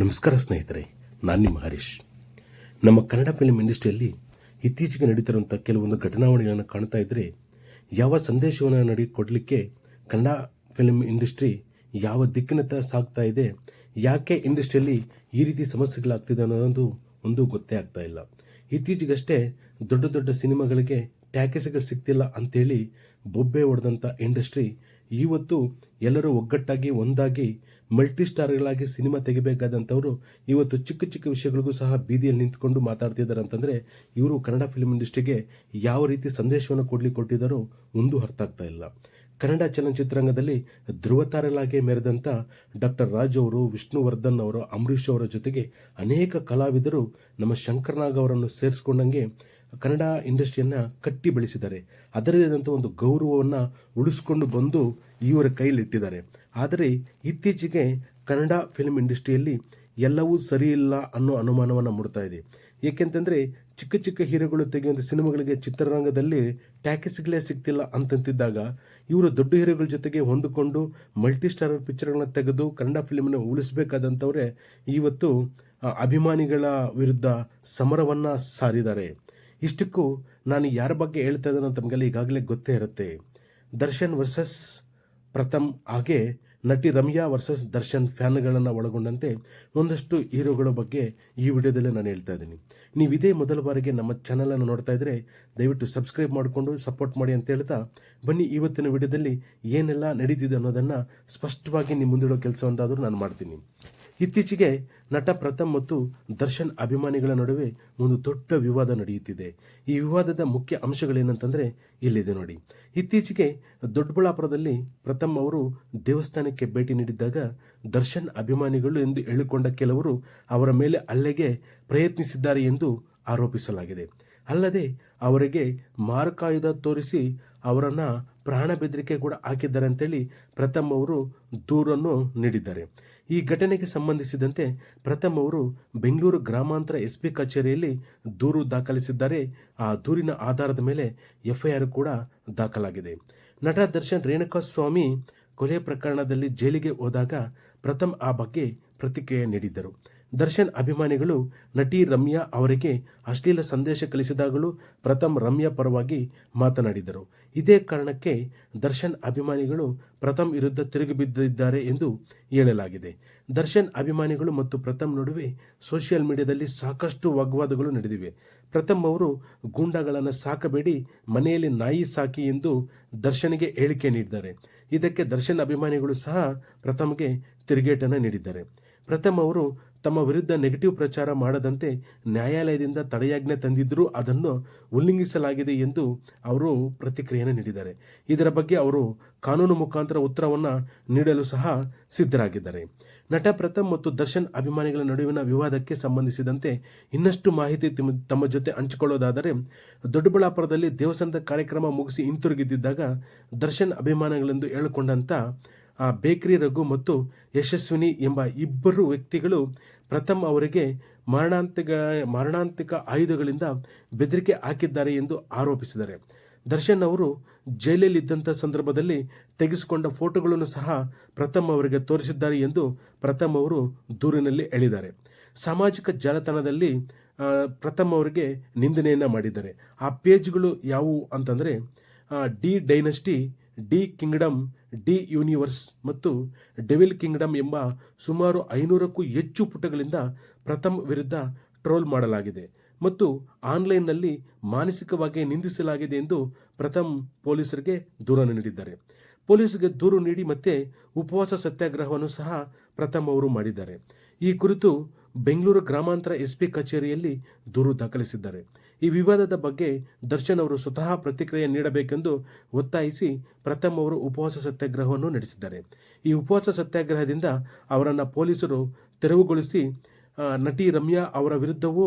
ನಮಸ್ಕಾರ ಸ್ನೇಹಿತರೆ, ನಾನು ನಿಮ್ಮ ಹರೀಶ್. ನಮ್ಮ ಕನ್ನಡ ಫಿಲ್ಮ್ ಇಂಡಸ್ಟ್ರಿಯಲ್ಲಿ ಇತ್ತೀಚೆಗೆ ನಡೀತಿರುವಂಥ ಕೆಲವೊಂದು ಘಟನಾವಳಿಗಳನ್ನು ಕಾಣ್ತಾ ಇದ್ದರೆ ಯಾವ ಸಂದೇಶವನ್ನು ನಡೆ ಕೊಡಲಿಕ್ಕೆ ಕನ್ನಡ ಫಿಲ್ಮ್ ಇಂಡಸ್ಟ್ರಿ ಯಾವ ದಿಕ್ಕಿನತ್ತ ಸಾಗ್ತಾ ಇದೆ, ಯಾಕೆ ಇಂಡಸ್ಟ್ರಿಯಲ್ಲಿ ಈ ರೀತಿ ಸಮಸ್ಯೆಗಳಾಗ್ತಿದೆ ಅನ್ನೋದೊಂದು ಒಂದು ಗೊತ್ತೇ ಆಗ್ತಾ ಇಲ್ಲ. ಇತ್ತೀಚೆಗಷ್ಟೇ ದೊಡ್ಡ ದೊಡ್ಡ ಸಿನಿಮಾಗಳಿಗೆ ಟ್ಯಾಕೇಸಿಗೆ ಸಿಗ್ತಿಲ್ಲ ಅಂತೇಳಿ ಬೊಬ್ಬೆ ಹೊಡೆದಂಥ ಇಂಡಸ್ಟ್ರಿ ಇವತ್ತು ಎಲ್ಲರೂ ಒಗ್ಗಟ್ಟಾಗಿ, ಒಂದಾಗಿ ಮಲ್ಟಿ ಸ್ಟಾರ್ಗಳಾಗಿ ಸಿನಿಮಾ ತೆಗಿಬೇಕಾದಂಥವರು ಇವತ್ತು ಚಿಕ್ಕ ಚಿಕ್ಕ ವಿಷಯಗಳಿಗೂ ಸಹ ಬೀದಿಯಲ್ಲಿ ನಿಂತ್ಕೊಂಡು ಮಾತಾಡ್ತಿದ್ದಾರೆ ಅಂತಂದರೆ ಇವರು ಕನ್ನಡ ಫಿಲ್ಮ್ ಇಂಡಸ್ಟ್ರಿಗೆ ಯಾವ ರೀತಿ ಸಂದೇಶವನ್ನು ಕೊಡಲಿ ಕೊಟ್ಟಿದ್ದಾರೋ ಒಂದು ಅರ್ಥ ಆಗ್ತಾ ಇಲ್ಲ. ಕನ್ನಡ ಚಲನಚಿತ್ರರಂಗದಲ್ಲಿ ಧ್ರುವತಾರಲಾಗಿ ಮೆರೆದಂಥ ಡಾಕ್ಟರ್ ರಾಜ್ ಅವರು, ವಿಷ್ಣುವರ್ಧನ್ ಅವರು, ಅಂಬರೀಷ್ ಅವರ ಜೊತೆಗೆ ಅನೇಕ ಕಲಾವಿದರು ನಮ್ಮ ಶಂಕರ್ನಾಗ್ ಅವರನ್ನು ಸೇರಿಸ್ಕೊಂಡಂಗೆ ಕನ್ನಡ ಇಂಡಸ್ಟ್ರಿಯನ್ನು ಕಟ್ಟಿ ಬೆಳೆಸಿದ್ದಾರೆ ಅದರದೇ ಆದಂಥ ಒಂದು ಗೌರವವನ್ನು ಉಳಿಸ್ಕೊಂಡು ಬಂದು ಇವರ ಕೈಲಿಟ್ಟಿದ್ದಾರೆ. ಆದರೆ ಇತ್ತೀಚೆಗೆ ಕನ್ನಡ ಫಿಲ್ಮ್ ಇಂಡಸ್ಟ್ರಿಯಲ್ಲಿ ಎಲ್ಲವೂ ಸರಿಯಿಲ್ಲ ಅನ್ನೋ ಅನುಮಾನವನ್ನು ಮೂಡ್ತಾ ಇದೆ. ಏಕೆಂತಂದರೆ ಚಿಕ್ಕ ಚಿಕ್ಕ ಹೀರೋಗಳು ತೆಗೆಯುವಂಥ ಸಿನಿಮಾಗಳಿಗೆ ಚಿತ್ರರಂಗದಲ್ಲಿ ಟ್ಯಾಕಿಸ್ಗಳೇ ಸಿಗ್ತಿಲ್ಲ ಅಂತಂತಿದ್ದಾಗ ಇವರು ದೊಡ್ಡ ಹೀರೋಗಳ ಜೊತೆಗೆ ಹೊಂದಿಕೊಂಡು ಮಲ್ಟಿ ಸ್ಟಾರ್ ಪಿಕ್ಚರ್ಗಳನ್ನ ತೆಗೆದು ಕನ್ನಡ ಫಿಲ್ಮನ್ನು ಉಳಿಸಬೇಕಾದಂಥವ್ರೆ ಇವತ್ತು ಅಭಿಮಾನಿಗಳ ವಿರುದ್ಧ ಸಮರವನ್ನು ಸಾರಿದ್ದಾರೆ. ಇಷ್ಟಕ್ಕೂ ನಾನು ಯಾರ ಬಗ್ಗೆ ಹೇಳ್ತಾ ಇದ್ದೇನೆ ತಮಗೆಲ್ಲ ಈಗಾಗಲೇ ಗೊತ್ತೇ ಇರುತ್ತೆ. ದರ್ಶನ್ ವರ್ಸಸ್ ಪ್ರಥಮ್ ಹಾಗೆ ನಟಿ ರಮ್ಯಾ ವರ್ಸಸ್ ದರ್ಶನ್ ಫ್ಯಾನ್ಗಳನ್ನು ಒಳಗೊಂಡಂತೆ ಒಂದಷ್ಟು ಹೀರೋಗಳ ಬಗ್ಗೆ ಈ ವಿಡಿಯೋದಲ್ಲಿ ನಾನು ಹೇಳ್ತಾ ಇದ್ದೀನಿ. ನೀವು ಇದೇ ಮೊದಲ ಬಾರಿಗೆ ನಮ್ಮ ಚಾನಲನ್ನು ನೋಡ್ತಾ ಇದ್ದರೆ ದಯವಿಟ್ಟು ಸಬ್ಸ್ಕ್ರೈಬ್ ಮಾಡಿಕೊಂಡು ಸಪೋರ್ಟ್ ಮಾಡಿ ಅಂತ ಹೇಳ್ತಾ ಬನ್ನಿ ಇವತ್ತಿನ ವಿಡಿಯೋದಲ್ಲಿ ಏನೆಲ್ಲ ನಡೀತಿದೆ ಅನ್ನೋದನ್ನು ಸ್ಪಷ್ಟವಾಗಿ ನಿಮ್ಮ ಮುಂದಿಡೋ ಕೆಲಸವಂತಾದರೂ ನಾನು ಮಾಡ್ತೀನಿ. ಇತ್ತೀಚೆಗೆ ನಟ ಪ್ರಥಮ್ ಮತ್ತು ದರ್ಶನ್ ಅಭಿಮಾನಿಗಳ ನಡುವೆ ಒಂದು ದೊಡ್ಡ ವಿವಾದ ನಡೆಯುತ್ತಿದೆ. ಈ ವಿವಾದದ ಮುಖ್ಯ ಅಂಶಗಳೇನಂತಂದ್ರೆ ಇಲ್ಲಿದೆ ನೋಡಿ. ಇತ್ತೀಚೆಗೆ ದೊಡ್ಡಬಳ್ಳಾಪುರದಲ್ಲಿ ಪ್ರಥಮ್ ಅವರು ದೇವಸ್ಥಾನಕ್ಕೆ ಭೇಟಿ ನೀಡಿದ್ದಾಗ ದರ್ಶನ್ ಅಭಿಮಾನಿಗಳು ಎಂದು ಹೇಳಿಕೊಂಡ ಕೆಲವರು ಅವರ ಮೇಲೆ ಅಲ್ಲೆಗೆ ಪ್ರಯತ್ನಿಸಿದ್ದಾರೆ ಎಂದು ಆರೋಪಿಸಲಾಗಿದೆ. ಅಲ್ಲದೆ ಅವರಿಗೆ ಮಾರಕಾಯುಧ ತೋರಿಸಿ ಅವರನ್ನ ಪ್ರಾಣ ಬೆದರಿಕೆ ಕೂಡ ಹಾಕಿದ್ದಾರೆ ಅಂತೇಳಿ ಪ್ರಥಮ್ ಅವರು ದೂರನ್ನು ನೀಡಿದ್ದಾರೆ. ಈ ಘಟನೆಗೆ ಸಂಬಂಧಿಸಿದಂತೆ ಪ್ರಥಮ್ ಅವರು ಬೆಂಗಳೂರು ಗ್ರಾಮಾಂತರ ಎಸ್ ಪಿ ಕಚೇರಿಯಲ್ಲಿ ದೂರು ದಾಖಲಿಸಿದ್ದಾರೆ. ಆ ದೂರಿನ ಆಧಾರದ ಮೇಲೆ ಎಫ್ಐಆರ್ ಕೂಡ ದಾಖಲಾಗಿದೆ. ನಟ ದರ್ಶನ್ ರೇಣುಕಾಸ್ವಾಮಿ ಕೊಲೆ ಪ್ರಕರಣದಲ್ಲಿ ಜೈಲಿಗೆ ಹೋದಾಗ ಪ್ರಥಮ್ ಆ ಬಗ್ಗೆ ಪ್ರತಿಕ್ರಿಯೆ ನೀಡಿದ್ದರು. ದರ್ಶನ್ ಅಭಿಮಾನಿಗಳು ನಟಿ ರಮ್ಯಾ ಅವರಿಗೆ ಅಶ್ಲೀಲ ಸಂದೇಶ ಕಳಿಸಿದಾಗಲೂ ಪ್ರಥಮ್ ರಮ್ಯಾ ಪರವಾಗಿ ಮಾತನಾಡಿದರು. ಇದೇ ಕಾರಣಕ್ಕೆ ದರ್ಶನ್ ಅಭಿಮಾನಿಗಳು ಪ್ರಥಮ್ ವಿರುದ್ಧ ತಿರುಗಿಬಿದ್ದಿದ್ದಾರೆ ಎಂದು ಹೇಳಲಾಗಿದೆ. ದರ್ಶನ್ ಅಭಿಮಾನಿಗಳು ಮತ್ತು ಪ್ರಥಮ್ ನಡುವೆ ಸೋಷಿಯಲ್ ಮೀಡಿಯಾದಲ್ಲಿ ಸಾಕಷ್ಟು ವಾಗ್ವಾದಗಳು ನಡೆದಿವೆ. ಪ್ರಥಮ್ ಅವರು ಗೂಂಡಾಗಳನ್ನು ಸಾಕಬೇಡಿ, ಮನೆಯಲ್ಲಿ ನಾಯಿ ಸಾಕಿ ಎಂದು ದರ್ಶನ್ಗೆ ಹೇಳಿಕೆ ನೀಡಿದ್ದಾರೆ. ಇದಕ್ಕೆ ದರ್ಶನ್ ಅಭಿಮಾನಿಗಳು ಸಹ ಪ್ರಥಮ್ಗೆ ತಿರುಗೇಟನ್ನು ನೀಡಿದ್ದಾರೆ. ಪ್ರಥಮ್ ಅವರು ತಮ್ಮ ವಿರುದ್ಧ ನೆಗೆಟಿವ್ ಪ್ರಚಾರ ಮಾಡದಂತೆ ನ್ಯಾಯಾಲಯದಿಂದ ತಡೆಯಾಜ್ಞೆ ತಂದಿದ್ದರೂ ಅದನ್ನು ಉಲ್ಲಂಘಿಸಲಾಗಿದೆ ಎಂದು ಅವರು ಪ್ರತಿಕ್ರಿಯೆಯನ್ನು ನೀಡಿದ್ದಾರೆ. ಇದರ ಬಗ್ಗೆ ಅವರು ಕಾನೂನು ಮುಖಾಂತರ ಉತ್ತರವನ್ನು ನೀಡಲು ಸಹ ಸಿದ್ಧರಾಗಿದ್ದಾರೆ. ನಟ ಪ್ರಥಮ್ ಮತ್ತು ದರ್ಶನ್ ಅಭಿಮಾನಿಗಳ ನಡುವಿನ ವಿವಾದಕ್ಕೆ ಸಂಬಂಧಿಸಿದಂತೆ ಇನ್ನಷ್ಟು ಮಾಹಿತಿ ತಿಮ್- ತಮ್ಮ ಜೊತೆ ಹಂಚಿಕೊಳ್ಳೋದಾದರೆ ದೊಡ್ಡಬಳ್ಳಾಪುರದಲ್ಲಿ ದೇವಸ್ಥಾನದ ಕಾರ್ಯಕ್ರಮ ಮುಗಿಸಿ ಹಿಂತಿರುಗಿದ್ದಾಗ ದರ್ಶನ್ ಅಭಿಮಾನಿಗಳೆಂದು ಹೇಳಿಕೊಂಡಂತ ಆ ಬೇಕರಿ ರಘು ಮತ್ತು ಯಶಸ್ವಿನಿ ಎಂಬ ಇಬ್ಬರು ವ್ಯಕ್ತಿಗಳು ಪ್ರಥಮ್ ಅವರಿಗೆ ಮರಣಾಂತಿಕ ಮರಣಾಂತಿಕ ಆಯುಧಗಳಿಂದ ಬೆದರಿಕೆ ಹಾಕಿದ್ದಾರೆ ಎಂದು ಆರೋಪಿಸಿದ್ದಾರೆ. ದರ್ಶನ್ ಅವರು ಜೈಲಲ್ಲಿದ್ದಂಥ ಸಂದರ್ಭದಲ್ಲಿ ತೆಗೆಸಿಕೊಂಡ ಫೋಟೋಗಳನ್ನು ಸಹ ಪ್ರಥಮ್ ಅವರಿಗೆ ತೋರಿಸಿದ್ದಾರೆ ಎಂದು ಪ್ರಥಮ್ ಅವರು ದೂರಿನಲ್ಲಿ ಹೇಳಿದ್ದಾರೆ. ಸಾಮಾಜಿಕ ಜಾಲತಾಣದಲ್ಲಿ ಪ್ರಥಮ್ ಅವರಿಗೆ ನಿಂದನೆಯನ್ನು ಮಾಡಿದ್ದಾರೆ. ಆ ಪೇಜ್ಗಳು ಯಾವುವು ಅಂತಂದರೆ the dynasty the kingdom, the universe ಮತ್ತು ಡೆವಿಲ್ ಕಿಂಗ್ಡಮ್ ಎಂಬ ಸುಮಾರು ಐನೂರಕ್ಕೂ ಹೆಚ್ಚು ಪುಟಗಳಿಂದ ಪ್ರಥಮ್ ವಿರುದ್ಧ ಟ್ರೋಲ್ ಮಾಡಲಾಗಿದೆ ಮತ್ತು ಆನ್ಲೈನ್ನಲ್ಲಿ ಮಾನಸಿಕವಾಗಿ ನಿಂದಿಸಲಾಗಿದೆ ಎಂದು ಪ್ರಥಮ್ ಪೊಲೀಸರಿಗೆ ದೂರನ್ನು ನೀಡಿದ್ದಾರೆ. ಪೊಲೀಸರಿಗೆ ದೂರು ನೀಡಿ ಮತ್ತೆ ಉಪವಾಸ ಸತ್ಯಾಗ್ರಹವನ್ನು ಸಹ ಪ್ರಥಮ್ ಅವರು ಮಾಡಿದ್ದಾರೆ. ಈ ಕುರಿತು ಬೆಂಗಳೂರು ಗ್ರಾಮಾಂತರ ಎಸ್ಪಿ ಕಚೇರಿಯಲ್ಲಿ ದೂರು ದಾಖಲಿಸಿದ್ದಾರೆ. ಈ ವಿವಾದದ ಬಗ್ಗೆ ದರ್ಶನ್ ಅವರು ಸ್ವತಃ ಪ್ರತಿಕ್ರಿಯೆ ನೀಡಬೇಕೆಂದು ಒತ್ತಾಯಿಸಿ ಪ್ರಥಮ್ ಅವರು ಉಪವಾಸ ಸತ್ಯಾಗ್ರಹವನ್ನು ನಡೆಸಿದ್ದಾರೆ. ಈ ಉಪವಾಸ ಸತ್ಯಾಗ್ರಹದಿಂದ ಅವರನ್ನು ಪೊಲೀಸರು ತೆರವುಗೊಳಿಸಿ ನಟಿ ರಮ್ಯಾ ಅವರ ವಿರುದ್ಧವೂ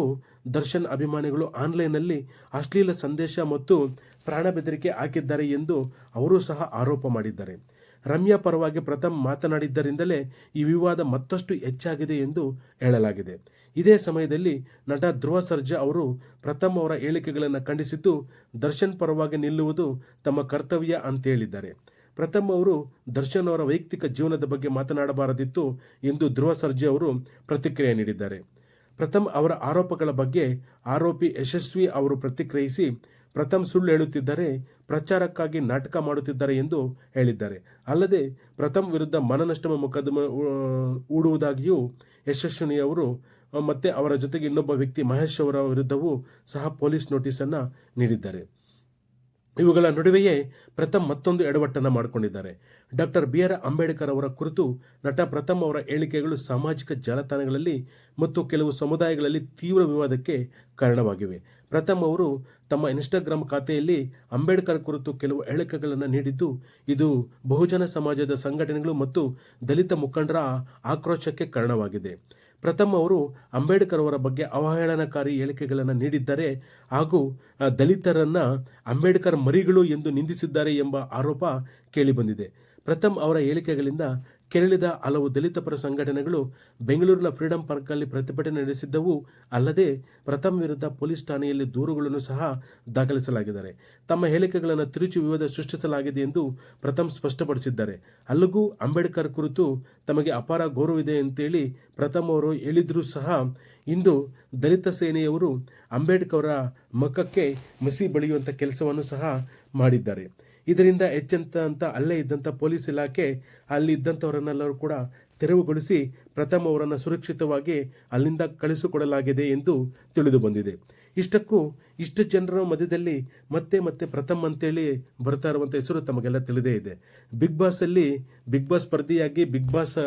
ದರ್ಶನ್ ಅಭಿಮಾನಿಗಳು ಆನ್ಲೈನ್ನಲ್ಲಿ ಅಶ್ಲೀಲ ಸಂದೇಶ ಮತ್ತು ಪ್ರಾಣ ಬೆದರಿಕೆ ಹಾಕಿದ್ದಾರೆ ಎಂದು ಅವರು ಸಹ ಆರೋಪ ಮಾಡಿದ್ದಾರೆ. ರಮ್ಯಾ ಪರವಾಗಿ ಪ್ರಥಮ್ ಮಾತನಾಡಿದ್ದರಿಂದಲೇ ಈ ವಿವಾದ ಮತ್ತಷ್ಟು ಹೆಚ್ಚಾಗಿದೆ ಎಂದು ಹೇಳಲಾಗಿದೆ. ಇದೇ ಸಮಯದಲ್ಲಿ ನಟ ಧ್ರುವ ಸರ್ಜಾ ಅವರು ಪ್ರಥಮ್ ಅವರ ಹೇಳಿಕೆಗಳನ್ನು ಖಂಡಿಸಿದ್ದು, ದರ್ಶನ್ ಪರವಾಗಿ ನಿಲ್ಲುವುದು ತಮ್ಮ ಕರ್ತವ್ಯ ಅಂತ ಹೇಳಿದ್ದಾರೆ. ಪ್ರಥಮ್ ಅವರು ದರ್ಶನ್ ಅವರ ವೈಯಕ್ತಿಕ ಜೀವನದ ಬಗ್ಗೆ ಮಾತನಾಡಬಾರದಿತ್ತು ಎಂದು ಧ್ರುವ ಸರ್ಜಾ ಅವರು ಪ್ರತಿಕ್ರಿಯೆ ನೀಡಿದ್ದಾರೆ. ಪ್ರಥಮ್ ಅವರ ಆರೋಪಗಳ ಬಗ್ಗೆ ಆರೋಪಿ ಯಶಸ್ವಿ ಅವರು ಪ್ರತಿಕ್ರಿಯಿಸಿ ಪ್ರಥಮ್ ಸುಳ್ಳು ಹೇಳುತ್ತಿದ್ದರೆ ಪ್ರಚಾರಕ್ಕಾಗಿ ನಾಟಕ ಮಾಡುತ್ತಿದ್ದಾರೆ ಎಂದು ಹೇಳಿದ್ದಾರೆ. ಅಲ್ಲದೆ ಪ್ರಥಮ್ ವಿರುದ್ಧ ಮನನಷ್ಟಮ ಮೊಕದ್ದಮೆ ಹೂಡುವುದಾಗಿಯೂ ಯಶಸ್ವಿನಿ ಅವರು ಮತ್ತೆ ಅವರ ಜೊತೆಗೆ ಇನ್ನೊಬ್ಬ ವ್ಯಕ್ತಿ ಮಹೇಶ್ ಅವರ ವಿರುದ್ಧವೂ ಸಹ ಪೊಲೀಸ್ ನೋಟಿಸನ್ನು ನೀಡಿದ್ದಾರೆ. ಇವುಗಳ ನಡುವೆಯೇ ಪ್ರಥಮ್ ಮತ್ತೊಂದು ಎಡವಟ್ಟನ್ನು ಮಾಡಿಕೊಂಡಿದ್ದಾರೆ. ಡಾಕ್ಟರ್ ಬಿ ಆರ್ ಅಂಬೇಡ್ಕರ್ ಅವರ ಕುರಿತು ನಟ ಪ್ರಥಮ್ ಅವರ ಹೇಳಿಕೆಗಳು ಸಾಮಾಜಿಕ ಜಾಲತಾಣಗಳಲ್ಲಿ ಮತ್ತು ಕೆಲವು ಸಮುದಾಯಗಳಲ್ಲಿ ತೀವ್ರ ವಿವಾದಕ್ಕೆ ಕಾರಣವಾಗಿವೆ. ಪ್ರಥಮ್ ಅವರು ತಮ್ಮ ಇನ್ಸ್ಟಾಗ್ರಾಮ್ ಖಾತೆಯಲ್ಲಿ ಅಂಬೇಡ್ಕರ್ ಕುರಿತು ಕೆಲವು ಹೇಳಿಕೆಗಳನ್ನು ನೀಡಿದ್ದು, ಇದು ಬಹುಜನ ಸಮಾಜದ ಸಂಘಟನೆಗಳು ಮತ್ತು ದಲಿತ ಮುಖಂಡರ ಆಕ್ರೋಶಕ್ಕೆ ಕಾರಣವಾಗಿದೆ. ಪ್ರಥಮ್ ಅವರು ಅಂಬೇಡ್ಕರ್ ಅವರ ಬಗ್ಗೆ ಅವಹೇಳನಕಾರಿ ಹೇಳಿಕೆಗಳನ್ನು ನೀಡಿದ್ದಾರೆ ಹಾಗೂ ದಲಿತರನ್ನ ಅಂಬೇಡ್ಕರ್ ಮರಿಗಳು ಎಂದು ನಿಂದಿಸಿದ್ದಾರೆ ಎಂಬ ಆರೋಪ ಕೇಳಿಬಂದಿದೆ. ಪ್ರಥಮ್ ಅವರ ಹೇಳಿಕೆಗಳಿಂದ ಕೆರಳಿದ ಹಲವು ದಲಿತ ಪರ ಸಂಘಟನೆಗಳು ಬೆಂಗಳೂರಿನ ಫ್ರೀಡಂ ಪಾರ್ಕ್ನಲ್ಲಿ ಪ್ರತಿಭಟನೆ ನಡೆಸಿದ್ದವು. ಅಲ್ಲದೆ ಪ್ರಥಮ್ ವಿರುದ್ಧ ಪೊಲೀಸ್ ಠಾಣೆಯಲ್ಲಿ ದೂರುಗಳನ್ನು ಸಹ ದಾಖಲಿಸಲಾಗಿದ್ದಾರೆ. ತಮ್ಮ ಹೇಳಿಕೆಗಳನ್ನು ತಿರುಚಿ ವಿವಾದ ಸೃಷ್ಟಿಸಲಾಗಿದೆ ಎಂದು ಪ್ರಥಮ್ ಸ್ಪಷ್ಟಪಡಿಸಿದ್ದಾರೆ. ಅಲ್ಲಿಗೂ ಅಂಬೇಡ್ಕರ್ ಕುರಿತು ತಮಗೆ ಅಪಾರ ಗೌರವವಿದೆ ಅಂತೇಳಿ ಪ್ರಥಮ್ ಅವರು ಹೇಳಿದ್ರೂ ಸಹ ಇಂದು ದಲಿತ ಸೇನೆಯವರು ಅಂಬೇಡ್ಕರ್ ಅವರ ಮಖಕ್ಕೆ ಮಸಿ ಬಳಿಯುವಂಥ ಕೆಲಸವನ್ನು ಸಹ ಮಾಡಿದ್ದಾರೆ. ಇದರಿಂದ ಎಚ್ಚೆಂತ ಅಂತ ಅಲ್ಲೇ ಇದ್ದಂಥ ಪೊಲೀಸ್ ಇಲಾಖೆ, ಅಲ್ಲಿ ಇದ್ದಂಥವರನ್ನೆಲ್ಲರೂ ಕೂಡ ತೆರವುಗೊಳಿಸಿ ಪ್ರಥಮ ಅವರನ್ನು ಸುರಕ್ಷಿತವಾಗಿ ಅಲ್ಲಿಂದ ಕಳಿಸಿಕೊಡಲಾಗಿದೆ ಎಂದು ತಿಳಿದು ಬಂದಿದೆ. ಇಷ್ಟಕ್ಕೂ ಇಷ್ಟು ಜನರ ಮಧ್ಯದಲ್ಲಿ ಮತ್ತೆ ಮತ್ತೆ ಪ್ರಥಮ್ ಅಂತೇಳಿ ಬರ್ತಾ ಇರುವಂಥ ಹೆಸರು ತಮಗೆಲ್ಲ ತಿಳಿದೇ ಇದೆ. ಬಿಗ್ ಬಾಸ್ ಅಲ್ಲಿ ಬಿಗ್ ಬಾಸ್ ಸ್ಪರ್ಧಿಯಾಗಿ ಬಿಗ್ ಬಾಸ್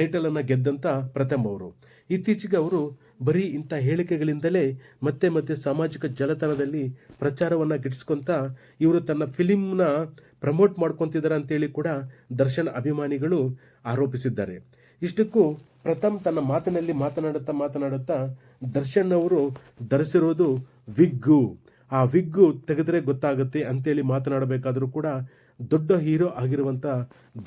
ಟೈಟಲ್ ಗೆದ್ದಂಥ ಪ್ರಥಮ್ ಅವರು. ಇತ್ತೀಚೆಗೆ ಅವರು ಬರೀ ಇಂಥ ಹೇಳಿಕೆಗಳಿಂದಲೇ ಮತ್ತೆ ಮತ್ತೆ ಸಾಮಾಜಿಕ ಜಾಲತಾಣದಲ್ಲಿ ಪ್ರಚಾರವನ್ನು ಗಿಟ್ಸ್ಕೊಂತ ಇವರು ತನ್ನ ಫಿಲಿಮ್ನ ಪ್ರಮೋಟ್ ಮಾಡ್ಕೊತಿದ್ದಾರೆ ಅಂತೇಳಿ ಕೂಡ ದರ್ಶನ್ ಅಭಿಮಾನಿಗಳು ಆರೋಪಿಸಿದ್ದಾರೆ. ಇಷ್ಟಕ್ಕೂ ಪ್ರಥಮ್ ತನ್ನ ಮಾತಿನಲ್ಲಿ ಮಾತನಾಡುತ್ತಾ ಮಾತನಾಡುತ್ತಾ ದರ್ಶನ್ ಅವರು ಧರಿಸಿರೋದು ವಿಗ್ಗು. ಆ ವಿಗ್ಗು ತೆಗೆದ್ರೆ ಗೊತ್ತಾಗುತ್ತೆ ಅಂತೇಳಿ ಮಾತನಾಡಬೇಕಾದರೂ ಕೂಡ ದೊಡ್ಡ ಹೀರೋ ಆಗಿರುವಂಥ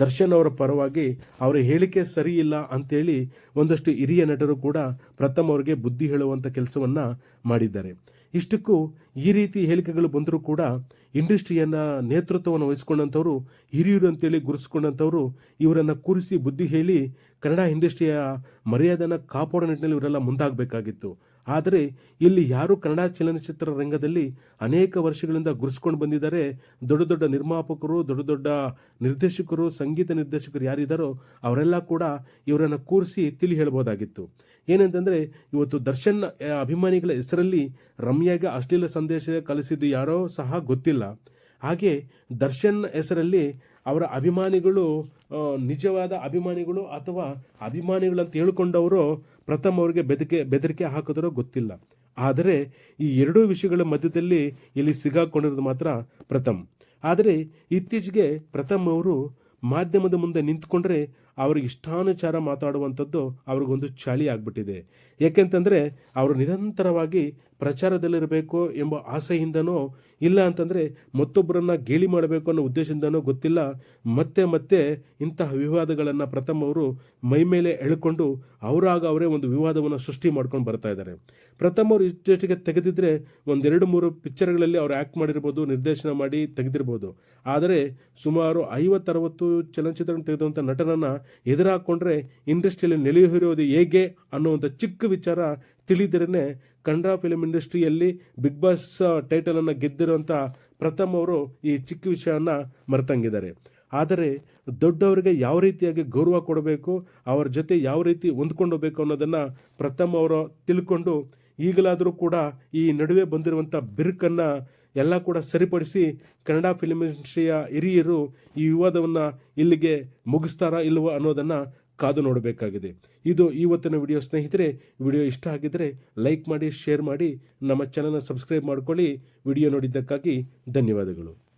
ದರ್ಶನ್ ಅವರ ಪರವಾಗಿ ಅವರ ಹೇಳಿಕೆ ಸರಿ ಇಲ್ಲ ಅಂತೇಳಿ ಒಂದಷ್ಟು ಹಿರಿಯ ನಟರು ಕೂಡ ಪ್ರಥಮ್ ಅವರಿಗೆ ಬುದ್ಧಿ ಹೇಳುವಂಥ ಕೆಲಸವನ್ನು ಮಾಡಿದ್ದಾರೆ. ಇಷ್ಟಕ್ಕೂ ಈ ರೀತಿ ಹೇಳಿಕೆಗಳು ಬಂದರೂ ಕೂಡ ಇಂಡಸ್ಟ್ರಿಯನ್ನು ನೇತೃತ್ವವನ್ನು ವಹಿಸ್ಕೊಂಡಂಥವ್ರು, ಹಿರಿಯರು ಅಂತೇಳಿ ಗುರುಸ್ಕೊಂಡಂಥವ್ರು ಇವರನ್ನು ಕೂರಿಸಿ ಬುದ್ಧಿ ಹೇಳಿ ಕನ್ನಡ ಇಂಡಸ್ಟ್ರಿಯ ಮರ್ಯಾದೆನ ಕಾಪಾಡೋ ನಿಟ್ಟಿನಲ್ಲಿ ಇವರೆಲ್ಲ ಮುಂದಾಗಬೇಕಾಗಿತ್ತು. ಆದರೆ ಇಲ್ಲಿ ಯಾರು ಕನ್ನಡ ಚಲನಚಿತ್ರ ರಂಗದಲ್ಲಿ ಅನೇಕ ವರ್ಷಗಳಿಂದ ಗುರುಸ್ಕೊಂಡು ಬಂದಿದ್ದಾರೆ, ದೊಡ್ಡ ದೊಡ್ಡ ನಿರ್ಮಾಪಕರು, ದೊಡ್ಡ ದೊಡ್ಡ ನಿರ್ದೇಶಕರು, ಸಂಗೀತ ನಿರ್ದೇಶಕರು ಯಾರಿದ್ದಾರೋ ಅವರೆಲ್ಲ ಕೂಡ ಇವರನ್ನು ಕೂರಿಸಿ ತಿಳಿ ಹೇಳ್ಬೋದಾಗಿತ್ತು. ಏನಂತಂದರೆ, ಇವತ್ತು ದರ್ಶನ್ ಅಭಿಮಾನಿಗಳ ಹೆಸರಲ್ಲಿ ರಮ್ಯಾಗೆ ಅಶ್ಲೀಲ ಸಂದೇಶ ಕಲಿಸಿದ್ದು ಯಾರೋ ಸಹ ಗೊತ್ತಿಲ್ಲ. ಹಾಗೆ ದರ್ಶನ್ ಹೆಸರಲ್ಲಿ ಅವರ ಅಭಿಮಾನಿಗಳು ನಿಜವಾದ ಅಭಿಮಾನಿಗಳು ಅಥವಾ ಅಭಿಮಾನಿಗಳಂತ ಹೇಳ್ಕೊಂಡವರು ಪ್ರಥಮ ಅವರಿಗೆ ಬೆದರಿಕೆ ಬೆದರಿಕೆ ಹಾಕಿದ್ರೋ ಗೊತ್ತಿಲ್ಲ. ಆದರೆ ಈ ಎರಡೂ ವಿಷಯಗಳ ಮಧ್ಯದಲ್ಲಿ ಇಲ್ಲಿ ಸಿಗಾಕೊಂಡಿರೋದು ಮಾತ್ರ ಪ್ರಥಮ್. ಆದರೆ ಇತ್ತೀಚೆಗೆ ಪ್ರಥಮ್ ಅವರು ಮಾಧ್ಯಮದ ಮುಂದೆ ನಿಂತ್ಕೊಂಡ್ರೆ ಅವ್ರಿಗೆ ಇಷ್ಟಾನುಚಾರ ಮಾತಾಡುವಂಥದ್ದು ಅವ್ರಿಗೊಂದು ಚಾಳಿ ಆಗ್ಬಿಟ್ಟಿದೆ. ಏಕೆಂತಂದರೆ ಅವರು ನಿರಂತರವಾಗಿ ಪ್ರಚಾರದಲ್ಲಿರಬೇಕು ಎಂಬ ಆಸೆಯಿಂದನೋ, ಇಲ್ಲ ಅಂತಂದರೆ ಮತ್ತೊಬ್ಬರನ್ನ ಗೇಲಿ ಮಾಡಬೇಕು ಅನ್ನೋ ಉದ್ದೇಶದಿಂದನೋ ಗೊತ್ತಿಲ್ಲ. ಮತ್ತೆ ಮತ್ತೆ ಇಂತಹ ವಿವಾದಗಳನ್ನು ಪ್ರಥಮ ಅವರು ಮೈಮೇಲೆ ಎಳ್ಕೊಂಡು ಅವರಾಗ ಅವರೇ ಒಂದು ವಿವಾದವನ್ನು ಸೃಷ್ಟಿ ಮಾಡ್ಕೊಂಡು ಬರ್ತಾ ಇದ್ದಾರೆ. ಪ್ರಥಮ ಅವರು ಇಷ್ಟೊತ್ತಿಗೆ ತೆಗೆದಿದ್ರೆ ಒಂದೆರಡು ಮೂರು ಪಿಕ್ಚರ್ಗಳಲ್ಲಿ ಅವ್ರು ಆ್ಯಕ್ಟ್ ಮಾಡಿರ್ಬೋದು, ನಿರ್ದೇಶನ ಮಾಡಿ ತೆಗೆದಿರ್ಬೋದು. ಆದರೆ ಸುಮಾರು ಐವತ್ತರವತ್ತು ಚಲನಚಿತ್ರ ತೆಗೆದಂಥ ನಟನನ್ನು ಎದುರಾಕೊಂಡ್ರೆ ಇಂಡಸ್ಟ್ರಿಯಲ್ಲಿ ನೆಲೆಯೂರೋದು ಹೇಗೆ ಅನ್ನುವಂಥ ಚಿಕ್ಕ ವಿಚಾರ ತಿಳಿದಿರೇ ಕನ್ನಡ ಫಿಲ್ಮ್ ಇಂಡಸ್ಟ್ರಿಯಲ್ಲಿ ಬಿಗ್ ಬಾಸ್ ಟೈಟಲನ್ನು ಗೆದ್ದಿರುವಂಥ ಪ್ರಥಮ್ ಅವರು ಈ ಚಿಕ್ಕ ವಿಷಯನ ಮರೆತಂಗಿದ್ದಾರೆ. ಆದರೆ ದೊಡ್ಡವರಿಗೆ ಯಾವ ರೀತಿಯಾಗಿ ಗೌರವ ಕೊಡಬೇಕು, ಅವರ ಜೊತೆ ಯಾವ ರೀತಿ ಹೊಂದ್ಕೊಂಡು ಹೋಗಬೇಕು ಅನ್ನೋದನ್ನು ಪ್ರಥಮ್ ಅವರು ತಿಳ್ಕೊಂಡು ಈಗಲಾದರೂ ಕೂಡ ಈ ನಡುವೆ ಬಂದಿರುವಂಥ ಬಿರುಕನ್ನು ಎಲ್ಲ ಕೂಡ ಸರಿಪಡಿಸಿ ಕನ್ನಡ ಫಿಲ್ಮ್ ಇಂಡಸ್ಟ್ರಿಯ ಹಿರಿಯರು ಈ ವಿವಾದವನ್ನು ಇಲ್ಲಿಗೆ ಮುಗಿಸ್ತಾರಾ ಇಲ್ಲವೋ ಅನ್ನೋದನ್ನು ಕಾದು ನೋಡಬೇಕಾಗಿದೆ. ಇದು ಇವತ್ತಿನ ವಿಡಿಯೋ ಸ್ನೇಹಿತರೆ. ವಿಡಿಯೋ ಇಷ್ಟ ಆಗಿದ್ದರೆ ಲೈಕ್ ಮಾಡಿ ಶೇರ್ ಮಾಡಿ, ನಮ್ಮ ಚಾನಲ್ನ ಸಬ್ಸ್ಕ್ರೈಬ್ ಮಾಡ್ಕೊಳ್ಳಿ. ವಿಡಿಯೋ ನೋಡಿದ್ದಕ್ಕಾಗಿ ಧನ್ಯವಾದಗಳು.